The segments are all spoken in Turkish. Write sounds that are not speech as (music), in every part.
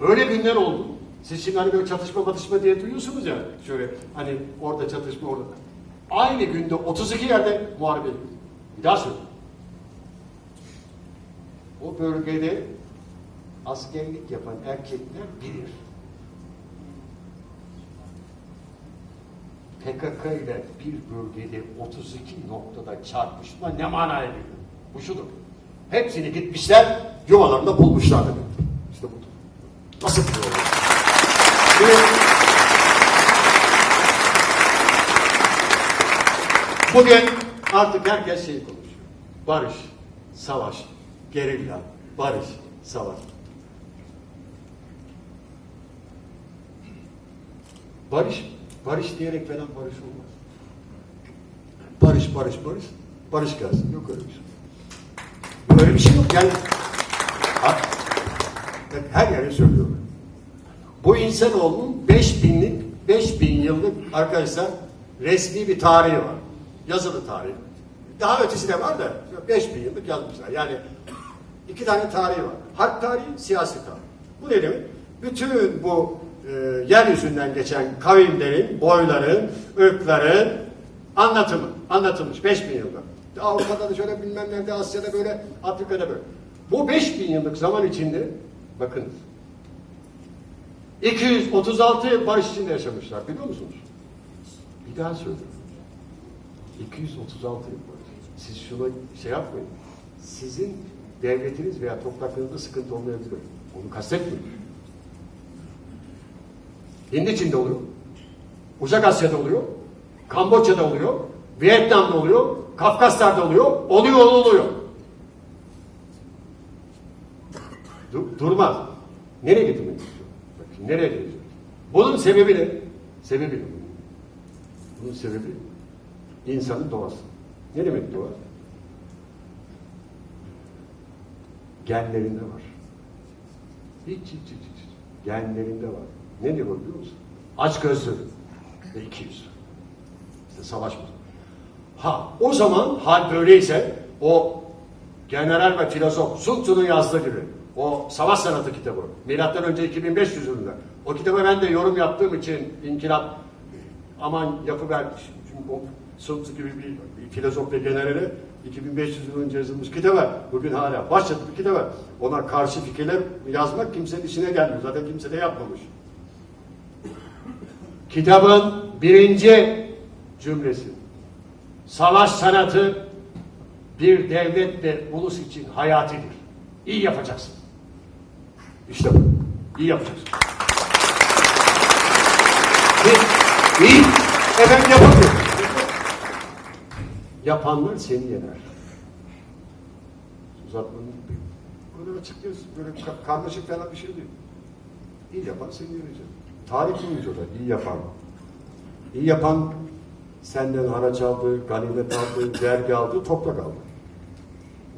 Öyle günler oldu. Siz şimdi hani böyle çatışma batışma diye duyuyorsunuz ya. Şöyle hani orada çatışma orada. Aynı günde 32 yerde muharebe. Bir daha söyleyeyim. O bölgede askerlik yapan erkekler bilir. PKK ile bir bölgede 32 noktada çarpışma ne manaya geliyor? Bu şudur. Hepsini gitmişler, yuvalarında bulmuşlar demek. Nasıl bir bugün artık herkes şey konuşuyor. Barış, savaş, gerilla, barış, savaş. Barış, barış diyerek falan barış olmaz. Barış, barış, barış. Barış gelsin. Yok öyle bir şey. Böyle bir şey yok. Yani Ben her yere söylüyorum. Bu insanoğlunun 5 binlik, 5 bin yıllık arkadaşlar resmi bir tarihi var. Yazılı tarihi. Daha ötesi de var da 5 bin yıllık yazmışlar. Yani iki tane tarihi var. Harp tarihi, siyasi tarih. Bu ne demek? Bütün bu e, yeryüzünden geçen kavimlerin, boyların, ırkların anlatımı, anlatılmış 5 bin yılda. Avrupa'da da şöyle bilmem nerede, Asya'da böyle, Afrika'da böyle. Bu 5 bin yıllık zaman içinde, bakınız, 236 yıl barış içinde yaşamışlar, biliyor musunuz? Bir daha söylüyorum. 236 yıl barış. Siz şunu şey yapmayın. Sizin devletiniz veya topraklarınızda sıkıntı olmayabilir. Onu kastetmiyorum. Hindi Çin'de oluyor. Uzak Asya'da oluyor. Kamboçya'da oluyor. Vietnam'da oluyor. Kafkaslar'da oluyor. Oluyor, oluyor. Durmaz. Nereye getirmek istiyor? Bak şimdi nereye gelecek? Bunun sebebi ne? Sebebi ne? Bunun sebebi insanın doğası. Ne demek doğa? Genlerinde var. Hiç hiç hiç hiç. Genlerinde var. Ne diyor biliyor musun? Aç gözlü ve iki yüzlü. İşte savaş bu. Ha o zaman hal böyleyse o general ve filozof Sun Tzu'nun yazdığı gibi o savaş sanatı kitabı milattan önce 2500 yılında o kitabı ben de yorum yaptığım için inkılap aman yapıver Tzu gibi bir filozof ve generali 2500 yıl önce yazılmış kitaba bugün hala başladı bir kitaba ona karşı fikirler yazmak kimsenin işine gelmiyor zaten kimse de yapmamış. Kitabın birinci cümlesi. Savaş sanatı bir devlet ve ulus için hayatidir. İyi yapacaksın. İşte bu. İyi yapacaksın. Ve iyi efendim yapamıyor. Yapanlar seni yener. Uzatmanın böyle açıklıyorsun. Böyle ka- karmaşık falan bir şey değil. İyi yapan seni yenecek. Tarih boyunca da iyi yapan. İyi yapan senden haraç aldı, ganimet aldı, (laughs) vergi aldı, toprak aldı.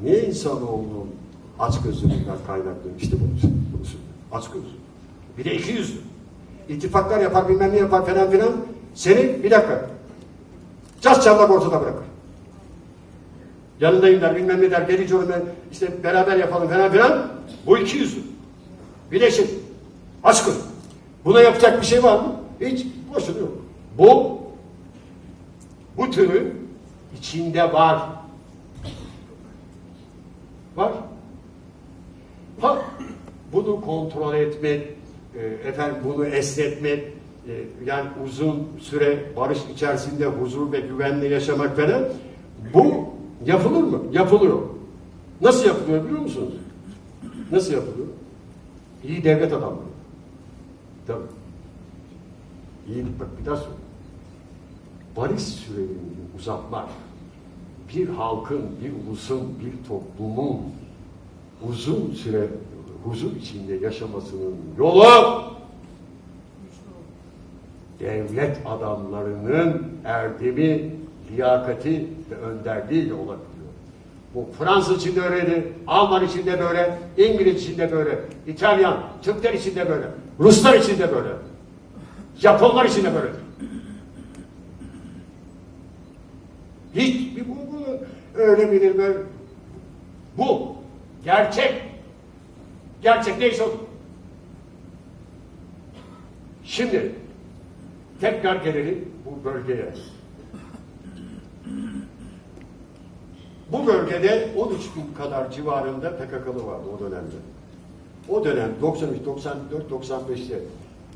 Niye insanoğlunun aç gözlülüğünden kaynaklı? İşte bunu, bunu söylüyor. Aç gözlü. Bir de iki yüzlü. İttifaklar yapar, bilmem ne yapar falan filan. Seni bir dakika. Cas çarlak ortada bırakır. Yanındayım der, bilmem ne der, gelici ben işte beraber yapalım falan filan. Bu iki yüzlü. Aç göz. Buna yapacak bir şey var mı? Hiç. Boşuna yok. Bu bu türün içinde var. Var. Ha, bunu kontrol etmek, e, efendim bunu esnetmek, e, yani uzun süre barış içerisinde huzur ve güvenle yaşamak falan bu yapılır mı? Yapılıyor. Nasıl yapılıyor biliyor musunuz? Nasıl yapılıyor? İyi devlet adamları. Tabii. İyi, bak bir daha söyleyeyim. Barış sürelerini uzatmak, bir halkın, bir ulusun, bir toplumun uzun süre huzur içinde yaşamasının yolu devlet adamlarının erdemi, liyakati ve önderliğiyle olabiliyor. Bu Fransız için de öyleydi, Alman için de böyle, İngiliz için de böyle, İtalyan, Türkler için de böyle, Ruslar için de böyle, Japonlar için de böyledir. Hiç bir bu, bu öyle bilir böyle. Bu gerçek. Gerçek neyse o. Şimdi tekrar gelelim bu bölgeye. Bu bölgede 13 bin kadar civarında PKK'lı vardı o dönemde. O dönem 93, 94, 95'te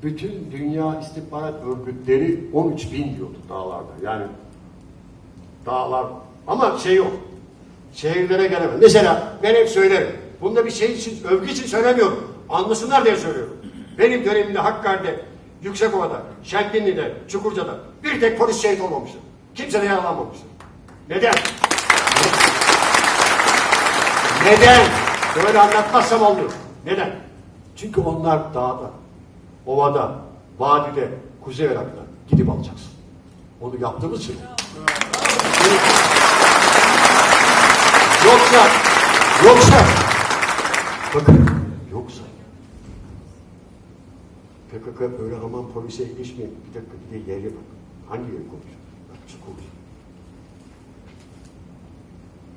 bütün dünya istihbarat örgütleri 13 bin diyordu dağlarda. Yani dağlar ama şey yok. Şehirlere gelemez. Mesela ben hep söylerim. Bunda bir şey için, övgü için söylemiyorum. Anlasınlar diye söylüyorum. Benim dönemimde Hakkari'de, Yüksekova'da, Şenginli'de, Çukurca'da bir tek polis şehit olmamıştır. Kimse de yaralanmamıştır. Neden? Neden? Böyle anlatmazsam olmuyor. Neden? Çünkü onlar dağda, ovada, vadide, Kuzey Irak'ta gidip alacaksın. Onu yaptığımız için. Yoksa, yoksa, bakın, yoksa PKK böyle aman polise ilişmeyin. Bir dakika bir de yere bak. Hangi yeri konuşuyor? Bak çukur.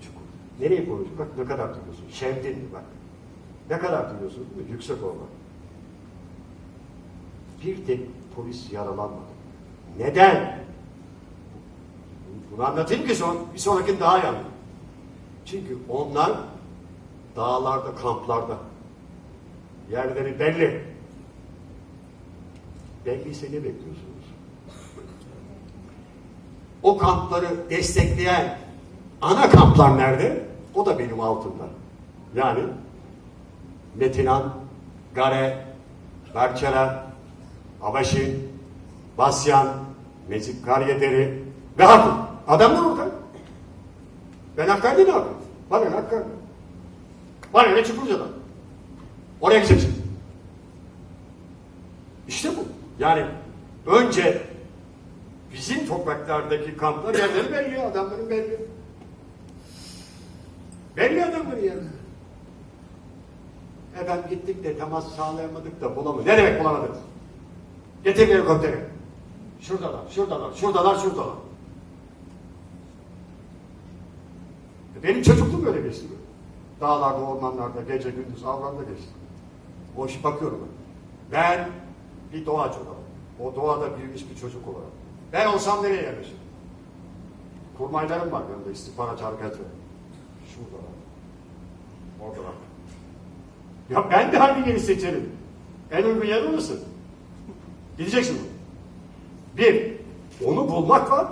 Çukur. Nereye konuşuyor? Bak ne kadar duyuyorsun. Şevdin mi bak. Ne kadar duyuyorsun? Yüksek olma. Bir tek polis yaralanmadı. Neden? Bunu anlatayım ki son, bir sonraki daha yandı. Çünkü onlar dağlarda, kamplarda. Yerleri belli. Belliyse ne bekliyorsunuz? O kampları destekleyen ana kamplar nerede? O da benim altımda. Yani Metinan, Gare, Berçeler, Abaşin, Basyan, Necip Karyederi ve Hatun. Adamlar orada. Ben Hakkari'de ne yapayım? Bana ne Hakkari? Bana ne Çukurca'da? Oraya gideceksin. İşte bu. Yani önce bizim topraklardaki kamplar yerleri belli, adamların belli. Belli adamların yerleri. Efendim gittik de temas sağlayamadık da bulamadık. Ne demek bulamadık? Getir helikopteri. Şuradalar, şuradalar, şuradalar, şuradalar. Benim çocukluğum öyle geçti. Dağlarda, ormanlarda, gece gündüz avramda geçti. Boş bakıyorum ben. Ben bir doğaç olarak, o doğada büyümüş bir çocuk olarak. Ben olsam nereye yerleşirim? Kurmaylarım var yanında istihbarat harekatı. Şuradalar. Oradalar. Ya ben de hangi yeri seçerim? En uygun yer orası. Gideceksin. Bir, onu bulmak var.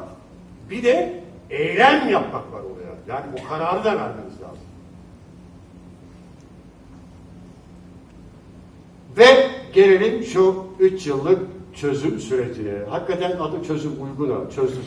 Bir de eylem yapmak var oraya. Yani bu kararı da vermeniz lazım. Ve gelelim şu üç yıllık çözüm sürecine. Hakikaten adı çözüm uygun, çözüm